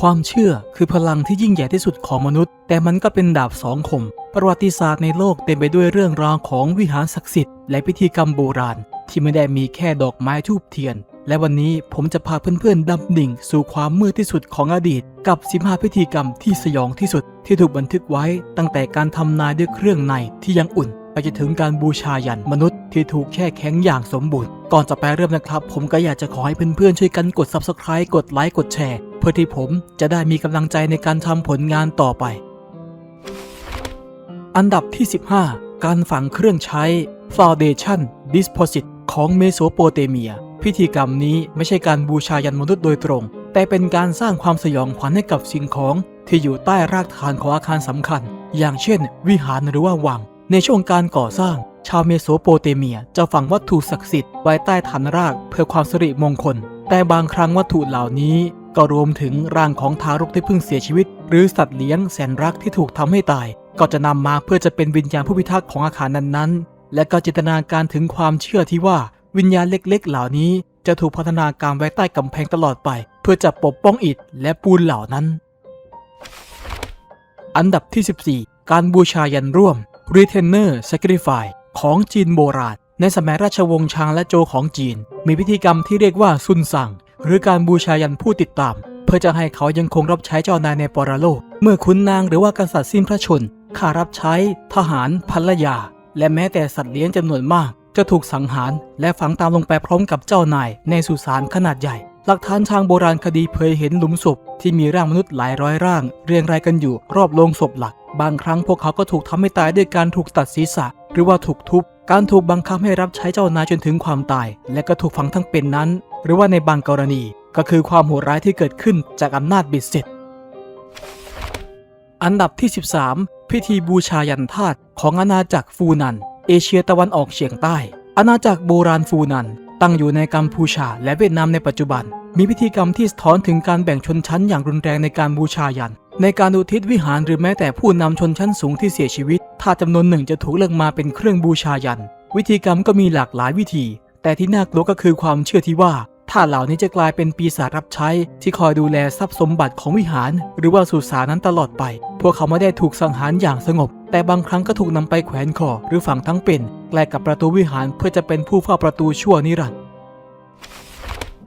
ความเชื่อคือพลังที่ยิ่งใหญ่ที่สุดของมนุษย์ แต่มันก็เป็นดาบสองคม ประวัติศาสตร์ในโลกเต็มไปด้วยเรื่องราวของวิหารศักดิ์สิทธิ์และพิธีกรรมโบราณ ที่ไม่ได้มีแค่ดอกไม้ทูบเทียน และวันนี้ผมจะพาเพื่อนๆดำดิ่ง สู่ความมืดที่สุดของอดีต กับ 15 พิธีกรรมที่สยองที่สุด ที่ถูกบันทึกไว้ตั้งแต่การทำนายด้วยเครื่องในที่ยังอุ่นไปจนถึงการบูชายันมนุษย์ที่ถูกแช่แข็งอย่างสมบูรณ์ ก่อนจะไปเริ่มนะครับ ผมก็อยากจะขอให้เพื่อนๆช่วยกันกด subscribe กดไลค์กดแชร์ เพื่อที่ผมจะได้มีกำลังใจในการทำผลงานต่อไป อันดับที่ 15 การฝังเครื่องใช้ Foundation Disposit ของเมโสโปเตเมีย พิธีกรรมนี้ไม่ใช่การบูชายันมนุษย์โดยตรง แต่เป็นการสร้างความสยองขวัญให้กับสิ่งของที่อยู่ใต้รากฐานของอาคารสำคัญ อย่างเช่น วิหารหรือว่าวัง ในช่วงการก่อสร้าง ชาวเมโสโปเตเมียจะฝังวัตถุศักดิ์สิทธิ์ไว้ใต้ฐานรากเพื่อความสิริมงคล แต่บางครั้งวัตถุเหล่านี้ ก็รวมถึงร่างของทารกที่เพิ่งเสียชีวิต หรือสัตว์เลี้ยงแสนรักที่ถูกทำให้ตาย ก็จะนำมาเพื่อจะเป็นวิญญาณผู้พิทักษ์ของอาคารนั้นๆ และก็จินตนาการถึงความเชื่อที่ว่าวิญญาณเล็ก ๆ เหล่านี้ จะถูกพัฒนาการไว้ใต้กำแพงตลอดไป เพื่อจะปกป้องอิฐและปูนเหล่านั้น อันดับที่ 14 การบูชายันร่วม Retainer Sacrifice ของจีนโบราณในสมัยราชวงศ์ชางและโจของจีน มีพิธีกรรมที่เรียกว่าซุนซัง หรือการบูชายันผู้ติดตาม เพื่อจะให้เขายังคงรับใช้เจ้านายในปรโลก เมื่อขุนนางหรือว่ากษัตริย์สิ้นพระชนข้ารับใช้ ทหารภรรยา และแม้แต่สัตว์เลี้ยงจำนวนมาก จะถูกสังหารและฝังตามลงไปพร้อมกับเจ้านายในสุสานขนาดใหญ่ หลักฐานทางโบราณคดีเผยเห็นหลุมศพที่มีร่างมนุษย์หลายร้อยร่าง เรียงรายกันอยู่รอบโลงศพหลัก บางครั้งพวกเขาก็ถูกทำให้ตายด้วยการถูกตัดศีรษะ หรือว่าถูกทุบ การถูกบังคับให้รับใช้เจ้านายจนถึงความตาย และก็ถูกฝังทั้งเป็นนั้น หรือว่าในบางกรณีก็คือความโหดร้ายที่เกิดขึ้นจากอำนาจบิดเสร็จอันดับที่ 13 พิธีบูชายันธาตุของอาณาจักรฟูนัน เอเชียตะวันออกเฉียงใต้ อาณาจักรโบราณฟูนัน ตั้งอยู่ในกัมพูชาและเวียดนามในปัจจุบัน มีพิธีกรรมที่สะท้อนถึงการแบ่งชนชั้นอย่างรุนแรงในการบูชายัน ในการอุทิศวิหารหรือแม้แต่ผู้นำชนชั้นสูงที่เสียชีวิต ถ้าจำนวนหนึ่งจะถูกเลือกมาเป็นเครื่องบูชายัน วิธีกรรมก็มีหลากหลายวิธี แต่ที่น่ากลัวก็คือความเชื่อที่ว่า ถ้าเหล่านี้จะกลายเป็นปีศาจรับใช้ที่คอยดูแลทรัพย์สมบัติของวิหาร หรือว่าสุสานนั้นตลอดไป พวกเขาไม่ได้ถูกสังหารอย่างสงบ แต่บางครั้งก็ถูกนำไปแขวนคอหรือฝังทั้งเป็นใกล้กับประตูวิหารเพื่อจะเป็นผู้เฝ้าประตูชั่วนิรันดร์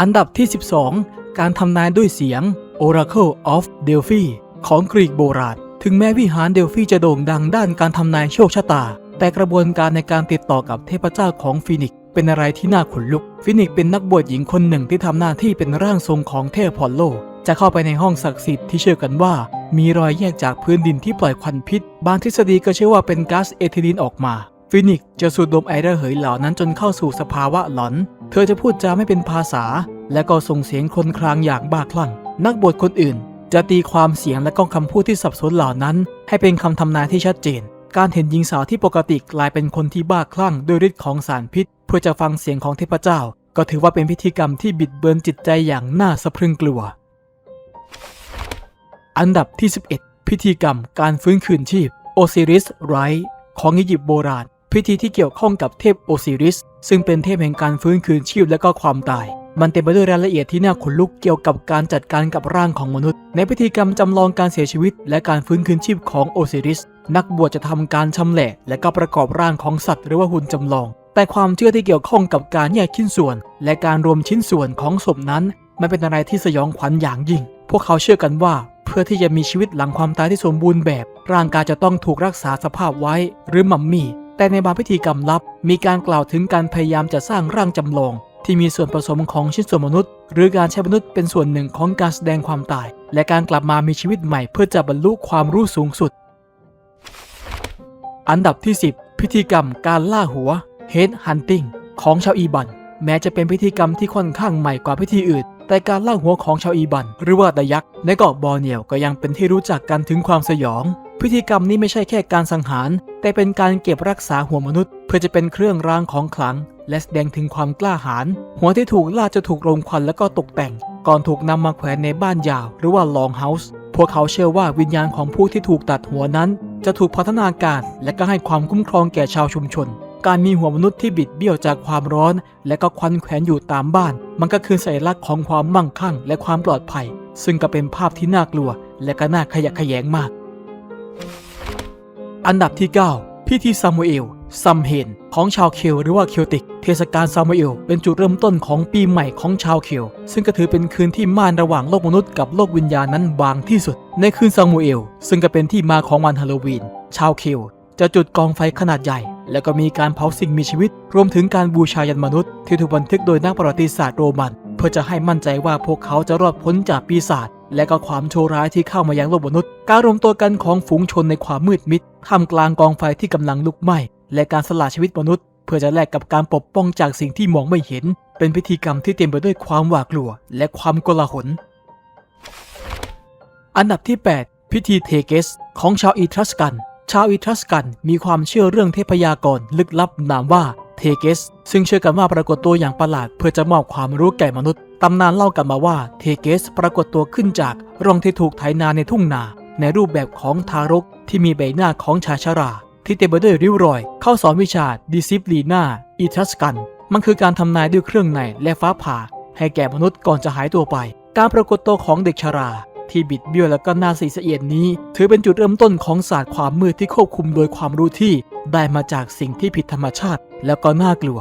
อันดับที่ 12 การทำนายด้วยเสียง Oracle of Delphi ของกรีกโบราณ ถึงแม้วิหารเดลฟีจะโด่งดังด้านการทำนายโชคชะตา แต่กระบวนการในการติดต่อกับเทพเจ้าของฟินิกซ เป็นอะไรที่น่าขนลุก ฟินิกเป็นนักบวชหญิงคนหนึ่งที่ทำหน้าที่เป็นร่างทรงของเทพพอลโล จะเข้าไปในห้องศักดิ์สิทธิ์ที่เชื่อกันว่า มีรอยแยกจากพื้นดินที่ปล่อยควันพิษ บางทฤษฎีก็เชื่อว่าเป็นก๊าซเอทิลีนออกมาฟินิกจะสูดดมไอระเหยเหล่านั้นจนเข้าสู่สภาวะหลอน เธอจะพูดจาไม่เป็นภาษา และก็ส่งเสียงคลนครางอย่างบ้าคลั่ง นักบวชคนอื่น จะตีความเสียงและก็คำพูดที่สับสนเหล่านั้น ให้เป็นคำทำนายที่ชัดเจน การเห็นหญิงสาวที่ปกติกลายเป็นคนที่บ้าคลั่งด้วยฤทธิ์ของสารพิษ เพื่อจะฟังเสียงของเทพเจ้า ก็ถือว่าเป็นพิธีกรรมที่บิดเบือนจิตใจอย่างน่าสะพรึงกลัว อันดับที่ 11 พิธีกรรมการฟื้นคืนชีพโอซิริสไรท์ของอียิปต์โบราณ พิธีที่เกี่ยวข้องกับเทพโอซิริส ซึ่งเป็นเทพแห่งการฟื้นคืนชีพและก็ความตาย มันเต็มไปด้วยรายละเอียดที่น่าขนลุกเกี่ยวกับการจัดการกับร่างของมนุษย์ ในพิธีกรรมจำลองการเสียชีวิต และการฟื้นคืนชีพของโอซิริส นักบวชจะทำการชำแหละ และก็ประกอบร่างของสัตว์หรือว่าหุ่นจำลอง แต่ความเชื่อที่เกี่ยวข้องกับการแยกชิ้นส่วน และการรวมชิ้นส่วนของศพนั้น มันเป็นอะไรที่สยองขวัญอย่างยิ่ง พวกเขาเชื่อกันว่า เพื่อที่จะมีชีวิตหลังความตายที่สมบูรณ์แบบ ร่างกายจะต้องถูกรักษาสภาพไว้ หรือมัมมี่แต่ในบางพิธีกรรมลับ มีการกล่าวถึงการพยายามจะสร้างร่างจำลอง ที่มีส่วนผสมของชิ้นส่วนมนุษย์ หรือการใช้มนุษย์เป็นส่วนหนึ่งของการแสดงความตาย และการกลับมามีชีวิตใหม่เพื่อจะบรรลุความรู้สูงสุด อันดับที่ 10 พิธีกรรมการล่าหัว Head Hunting ของชาวอีบัน แม้จะเป็นพิธีกรรมที่ค่อนข้างใหม่กว่าพิธีอื่น แต่การล่าหัวของชาวอีบัน หรือว่าดายักษ์ในเกาะบอร์เนียวก็ยังเป็นที่รู้จักกันถึงความสยอง พิธีกรรมนี้ไม่ใช่แค่การสังหาร แต่เป็นการเก็บรักษาหัวมนุษย์ เพื่อจะเป็นเครื่องรางของขลัง และแสดงถึงความกล้าหาญหัวที่ถูกล่าจะถูกรมควันและก็ตกแต่ง ก่อนถูกนำมาแขวนในบ้านยาว หรือว่าลองเฮาส์พวกเขาเชื่อว่าวิญญาณของผู้ที่ถูกตัดหัวนั้น จะถูกพัฒนาการ และก็ให้ความคุ้มครองแก่ชาวชุมชน การมีหัวมนุษย์ที่บิดเบี้ยวจากความร้อน และก็ควันแขวนอยู่ตามบ้าน มันก็คือสัญลักษณ์ของความมั่งคั่ง และความปลอดภัย ซึ่งก็เป็นภาพที่น่ากลัว และก็น่าขยะแขยงมาก อันดับที่ 9 พิธีซามูเอลซัมเฮนของชาวเคลหรือว่าเคลติก เทศกาลซามูเอลเป็นจุดเริ่มต้นของปีใหม่ของชาวเคลซึ่งก็ถือเป็นคืนที่ม่านระหว่างโลกมนุษย์กับโลกวิญญาณนั้นบางที่สุด ในคืนซามูเอล ซึ่งก็เป็นที่มาของวันฮาโลวีน ชาวเคลจะจุดกองไฟขนาดใหญ่ แล้วก็มีการเผาสิ่งมีชีวิต รวมถึงการบูชายันมนุษย์ ที่ถูกบันทึกโดยนักประวัติศาสตร์โรมัน เพื่อจะให้มั่นใจว่าพวกเขาจะรอดพ้นจากปีศาจ และก็ความโชั่วร้ายที่เข้ามายังโลกมนุษย์ การรวมตัวกันของฝูงชนในความมืดมิดท่ามกลางกองไฟที่กำลังลุกไหม้ และการสละชีวิตมนุษย์ เพื่อจะแลกกับการปกป้องจากสิ่งที่มองไม่เห็น เป็นพิธีกรรมที่เต็มไปด้วยความหวาดกลัว และความโกลาหล อันดับที่ 8 พิธีเทเกส ของชาวอีทรัสกัน ชาวอีทรัสกันมีความเชื่อเรื่องเทพยากรลึกลับนามว่า เทเกส ซึ่งเชื่อกันว่าปรากฏตัวอย่างประหลาด เพื่อจะมอบความรู้แก่มนุษย์ ตำนานเล่ากันมาว่าเทเกสปรากฏตัวขึ้นจากร่องที่ถูกไถนาในทุ่งนา ในรูปแบบของทารกที่มีใบหน้าของชาชรา ที่เต็มไปด้วยริ้วรอย เข้าสอนวิชาดิซิปลีนาอีทรัสกัน มันคือการทำนายด้วยเครื่องในและฟ้าผ่า ให้แก่มนุษย์ก่อนจะหายตัวไป การปรากฏตัวของเด็กชรา ที่บิดเบี้ยวและก็น่าสีสะเอียดนี้ ถือเป็นจุดเริ่มต้นของศาสตร์ความมืดที่ควบคุมโดยความรู้ที่ได้มาจากสิ่งที่ผิดธรรมชาติ แล้วก็น่ากลัว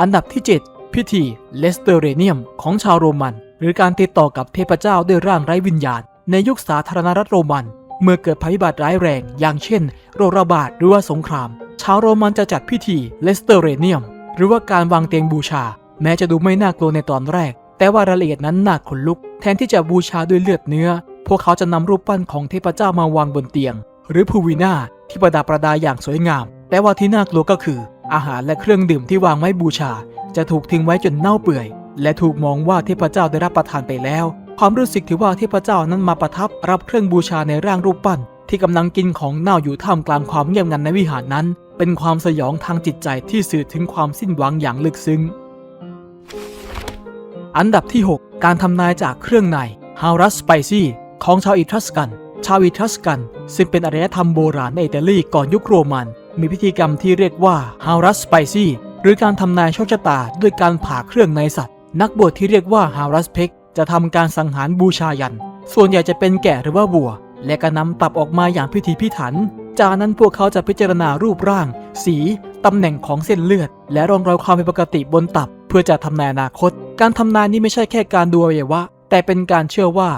อันดับที่ 7 พิธีเลสเตอเรเนียม ของชาวโรมัน หรือการติดต่อกับเทพเจ้าด้วยร่างไร้วิญญาณ ในยุคสาธารณรัฐโรมัน เมื่อเกิดภัยพิบัติร้ายแรง อย่างเช่น โรคระบาดหรือว่าสงคราม ชาวโรมันจะจัดพิธีเลสเตอเรเนียม หรือว่าการวางเตียงบูชา แม้จะดูไม่น่ากลัวในตอนแรก แต่ว่ารายละเอียดนั้นน่าขนลุก แทนที่จะบูชาด้วยเลือดเนื้อ พวกเขาจะนำรูปปั้นของเทพเจ้ามาวางบนเตียง หรือพูวินาที่ประดับประดาอย่างสวยงาม แต่ว่าที่น่ากลัวก็คือ อาหารและเครื่องดื่มที่วางไว้บูชา จะถูกทิ้งไว้จนเน่าเปื่อย และถูกมองว่าเทพเจ้าได้รับประทานไปแล้ว ความรู้สึกที่ว่าเทพเจ้านั้นมาประทับรับเครื่องบูชาในร่างรูปปั้น ที่กำลังกินของเน่าอยู่ท่ามกลางความเงียบงันในวิหารนั้น เป็นความสยองทางจิตใจที่สื่อถึงความสิ้นหวังอย่างลึกซึ้ง อันดับที่ 6 การทำนายจากเครื่องในฮารัสไปซี่ของชาวอิทรัสกัน ชาวอิทรัสกัน ซึ่งเป็นอารยธรรมโบราณในอิตาลีก่อนยุคโรมัน มีพิธีกรรมที่เรียกว่าฮารัสไปซี่หรือการทำนายโชคชะตาด้วยการผ่าเครื่องในสัตว์ นักบวชที่เรียกว่าฮารัสเพกจะทำการสังหารบูชายัน ส่วนใหญ่จะเป็นแกะหรือว่าวัว และก็นำตับออกมาอย่างพิธีพิถัน จากนั้นพวกเขาจะพิจารณารูปร่าง สีตำแหน่งของเส้นเลือด และรองรอยความผิดปกติบนตับ เพื่อจะทำนายอนาคต การทำนายนี้ไม่ใช่แค่การดูอวัยวะ แต่เป็นการเชื่อว่า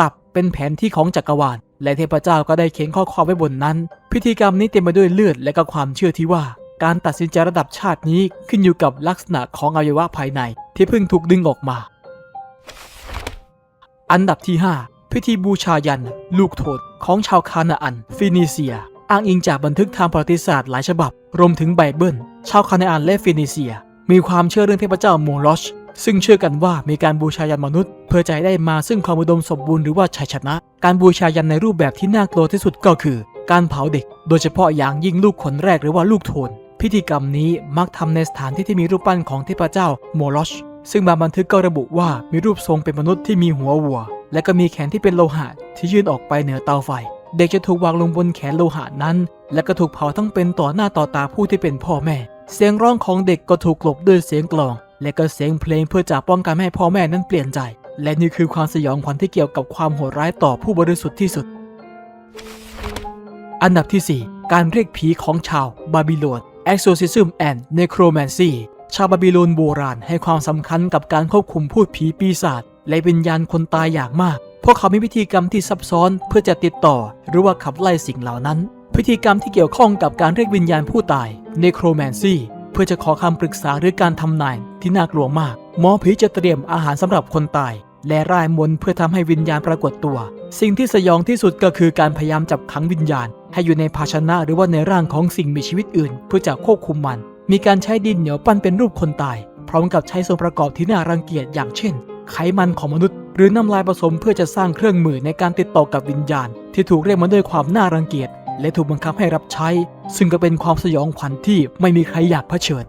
ตับเป็นแผนที่ของจักรวาล และเทพเจ้าก็ได้เขียนข้อความไว้บนนั้น พิธีกรรมนี้เต็มไปด้วยเลือดและก็ความเชื่อที่ว่า การตัดสินใจระดับชาตินี้ขึ้นอยู่กับลักษณะของอวัยวะภายใน ที่เพิ่งถูกดึงออกมา อันดับที่ 5 พิธีบูชายัน ลูกโทษของชาวคานาอัน ฟินิเซีย อ้างอิงจากบันทึกทางประวัติศาสตร์หลายฉบับ รวมถึงไบเบิล ชาวคานาอันและฟินิเซีย มีความเชื่อเรื่องเทพเจ้าโมลอช ซึ่งเชื่อกันว่ามีการบูชายันมนุษย์ เพื่อจะให้ได้มาซึ่งความอุดมสมบูรณ์หรือว่าชัยชนะ การบูชายันในรูปแบบที่น่ากลัวที่สุดก็คือ การเผาเด็ก โดยเฉพาะอย่างยิ่งลูกคนแรกหรือว่าลูกโทน พิธีกรรมนี้มักทำในสถานที่ที่มีรูปปั้นของเทพเจ้าโมลอชซึ่งบางบันทึกก็ระบุว่ามีรูปทรงเป็นมนุษย์ที่มีหัววัว และก็มีแขนที่เป็นโลหะที่ยื่นออกไปเหนือเตาไฟ เด็กจะถูกวางลงบนแขนโลหะนั้น และก็ถูกเผาทั้งเป็นต่อหน้าต่อตาผู้ที่เป็นพ่อแม่ เสียงร้องของเด็กก็ถูกกลบด้วยเสียงกลอง และก็เสียงเพลงเพื่อจะป้องกันให้พ่อแม่นั้นเปลี่ยนใจ และนี่คือความสยองขวัญที่เกี่ยวกับความโหดร้ายต่อผู้บริสุทธิ์ที่สุด อันดับที่ 4 การเรียกผีของชาวบาบิโลน Exorcism and Necromancy ชาวบาบิโลนโบราณให้ความสำคัญกับการควบคุมพูดผีปีศาจและวิญญาณคนตายอย่างมาก พวกเขามีพิธีกรรมที่ซับซ้อนเพื่อจะติดต่อ หรือว่าขับไล่สิ่งเหล่านั้น พิธีกรรมที่เกี่ยวข้องกับการเรียกวิญญาณผู้ตาย Necromancy เพื่อจะขอคำปรึกษาหรือการทำนายที่น่ากลัวมาก หมอผีจะเตรียมอาหารสำหรับคนตาย และร่ายมนต์เพื่อทำให้วิญญาณปรากฏตัว สิ่งที่สยองที่สุดก็คือการพยายามจับขังวิญญาณ ให้อยู่ในภาชนะหรือว่าในร่างของสิ่งมีชีวิตอื่น เพื่อจะควบคุมมัน มีการใช้ดินเหนียวปั้นเป็นรูปคนตาย พร้อมกับใช้ส่วนประกอบที่น่ารังเกียจอย่างเช่น ไขมันของมนุษย์ หรือน้ำลายผสมเพื่อจะสร้างเครื่องมือในการติดต่อกับวิญญาณ ที่ถูกเรียกมาด้วยความน่ารังเกียจ และถูกบังคับให้รับใช้ ซึ่งก็เป็นความสยองขวัญที่ไม่มีใครอยากเผชิญ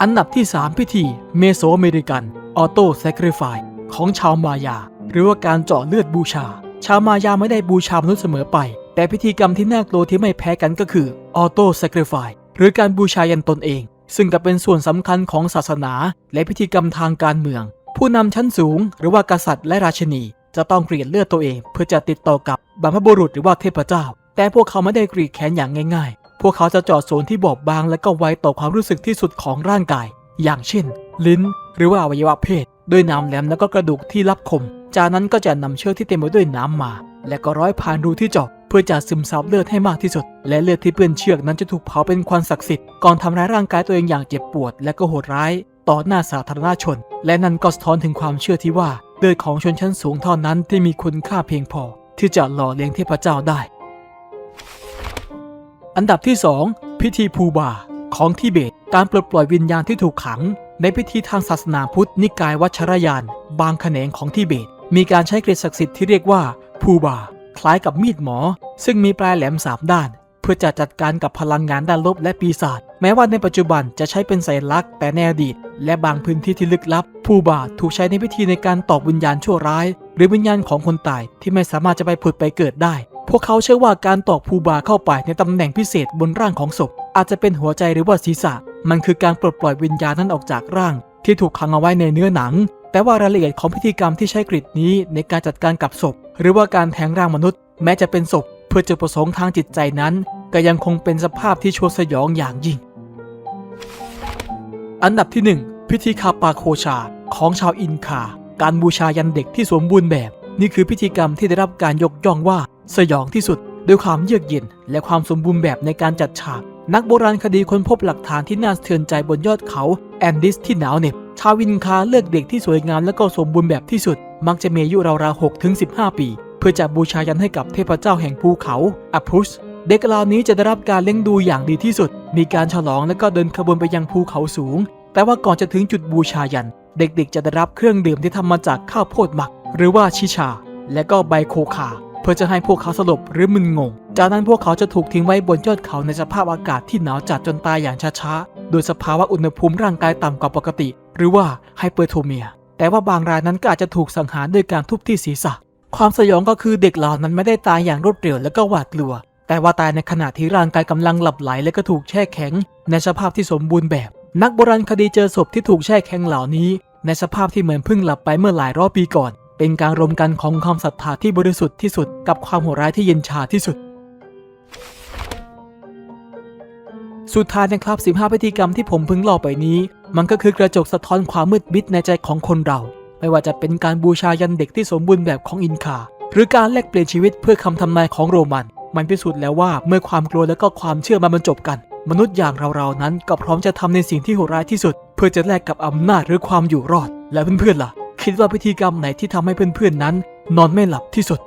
อันดับที่ 3 พิธีเมโสอเมริกันออโต้แซคริฟายของชาวมายา หรือว่าการเจาะเลือดบูชา ชาวมายาไม่ได้บูชามนุษย์เสมอไป แต่พิธีกรรมที่น่ากลัวที่ไม่แพ้กันก็คือออโต้แซคริฟายหรือการบูชายันตนเอง ซึ่งก็เป็นส่วนสำคัญของศาสนา และพิธีกรรมทางการเมือง ผู้นำชั้นสูง หรือว่ากษัตริย์และราชินี จะต้องกรีดเลือดตัวเอง เพื่อจะติดต่อกับบรรพบุรุษหรือว่าเทพเจ้า แต่พวกเขาไม่ได้กรีดแขนอย่างง่ายๆ พวกเขาจะจาะส่วนที่บอบบาง และก็ไวต่อความรู้สึกที่สุดของร่างกาย อย่างเช่น ลิ้น หรือว่าอวัยวะเพศ ด้วยน้ำแหลมแล้วก็กระดูกที่รับคม จากนั้นก็จะนำเชือกที่เต็มไปด้วยน้ำมา และก็ร้อยผ่านรูที่เจาะเพื่อจะซึมซับเลือดให้มากที่สุด และเลือดที่เปื้อนเชือกนั้นจะถูกเผาเป็นควันศักดิ์สิทธิ์ก่อนทำร้ายร่างกายตัวเองอย่างเจ็บปวด และก็โหดร้าย ต่อหน้าสาธารณชน และนั่นก็สะท้อนถึงความเชื่อที่ว่า เลือดของชนชั้นสูงเท่านั้นที่มีคุณค่าเพียงพอที่จะหล่อเลี้ยงเทพเจ้าได้ อันดับที่ 2 พิธีภูบา ของทิเบต การปลดปล่อยวิญญาณที่ถูกขัง ในพิธีทางศาสนาพุทธนิกายวัชรยาน บางแขนงของทิเบต มีการใช้เกรดศักดิ์สิทธิ์ที่เรียกว่าภูบา คล้ายกับมีดหมอ ซึ่งมีปลายแหลมสามด้าน เพื่อจะจัดการกับพลังงานด้านลบและปีศาจแม้ว่าในปัจจุบันจะใช้เป็นสัญลักษณ์แต่ในอดีต และบางพื้นที่ที่ลึกลับภูบาถูกใช้ในพิธีในการตอบวิญญาณชั่วร้าย หรือวิญญาณของคนตายที่ไม่สามารถจะไปผุดไปเกิดได้ พวกเขาเชื่อว่าการตอกภูบาเข้าไปในตำแหน่งพิเศษบนร่างของศพ อาจจะเป็นหัวใจหรือว่าศีรษะ มันคือการปลดปล่อยวิญญาณนั้นออกจากร่าง ที่ถูกขังเอาไว้ในเนื้อหนัง แต่ว่ารายละเอียดของพิธีกรรมที่ใช้กริดนี้ในการจัดการกับศพ หรือว่าการแทงร่างมนุษย์ แม้จะเป็นศพ เพื่อจุดประสงค์ทางจิตใจนั้น ก็ยังคงเป็นสภาพที่ชวนสยองอย่างยิ่ง อันดับที่ 1 พิธีคาปาโคชาของชาวอินคา การบูชายันเด็กที่สมบูรณ์แบบ นี่คือพิธีกรรมที่ได้รับการยกย่องว่าสยองที่สุดด้วยความเยือกเย็น และความสมบูรณ์แบบในการจัดฉาก นักโบราณคดีค้นพบหลักฐานที่น่าสะเทือนใจบนยอดเขาแอนดิสที่หนาวเหน็บ ชาวอินคาเลือกเด็กที่สวยงามและก็สมบูรณ์แบบที่สุด มักจะมีอายุราวๆ6ถึง15 ปี เพื่อจะบูชายันให้กับเทพเจ้าแห่งภูเขาอัพุสเด็กเหล่านี้จะได้รับการเลี้ยงดูอย่างดีที่สุด มีการฉลองและก็เดินขบวนไปยังภูเขาสูง แต่ว่าก่อนจะถึงจุดบูชายัน เด็กๆ จะได้รับเครื่องดื่มที่ทำมาจากข้าวโพดหมัก หรือว่าชิชา และก็ใบโคคา เพื่อจะให้พวกเขาสลบหรือมึนงง จากนั้นพวกเขาจะถูกทิ้งไว้บนยอดเขาในสภาพอากาศที่หนาวจัดจนตายอย่างช้าๆ โดยสภาวะอุณหภูมิร่างกายต่ำกว่าปกติ หรือว่าไฮเปอร์โทเมีย แต่ว่าบางรายนั้นก็อาจจะถูกสังหารด้วยการทุบที่ศีรษะ ความสยองก็คือเด็กเหล่านั้นไม่ได้ตายอย่างรวดเร็วและก็หวาดกลัว แต่ว่าตายในขณะที่ร่างกายกำลังหลับไหลและก็ถูกแช่แข็ง ในสภาพที่สมบูรณ์แบบ นักโบราณคดีเจอศพที่ถูกแช่แข็งเหล่านี้ ในสภาพที่เหมือนเพิ่งหลับไปเมื่อหลายร้อยปีก่อน เป็นการรวมกันของความศรัทธาที่บริสุทธิ์ที่สุดกับความโหดร้ายที่เย็นชาที่สุดสุดท้ายนะครับ 15พิธีกรรมที่ผมเพิ่งเล่าไปนี้ มันก็คือกระจกสะท้อนความมืดมิดในใจของคนเรา ไม่ว่าจะเป็นการบูชายันเด็กที่สมบูรณ์แบบของอินคา หรือการแลกเปลี่ยนชีวิตเพื่อคำทำนายของโรมัน มันพิสูจน์แล้วว่าเมื่อความกลัวและก็ความเชื่อมันบรรจบกัน มนุษย์อย่างเราๆนั้นก็พร้อมจะทำในสิ่งที่โหดร้ายที่สุด เพื่อจะแลกกับอำนาจหรือความอยู่รอด และเพื่อนๆล่ะ คิดว่าพิธีกรรมไหนที่ทำให้เพื่อนๆนั้น นอนไม่หลับที่สุด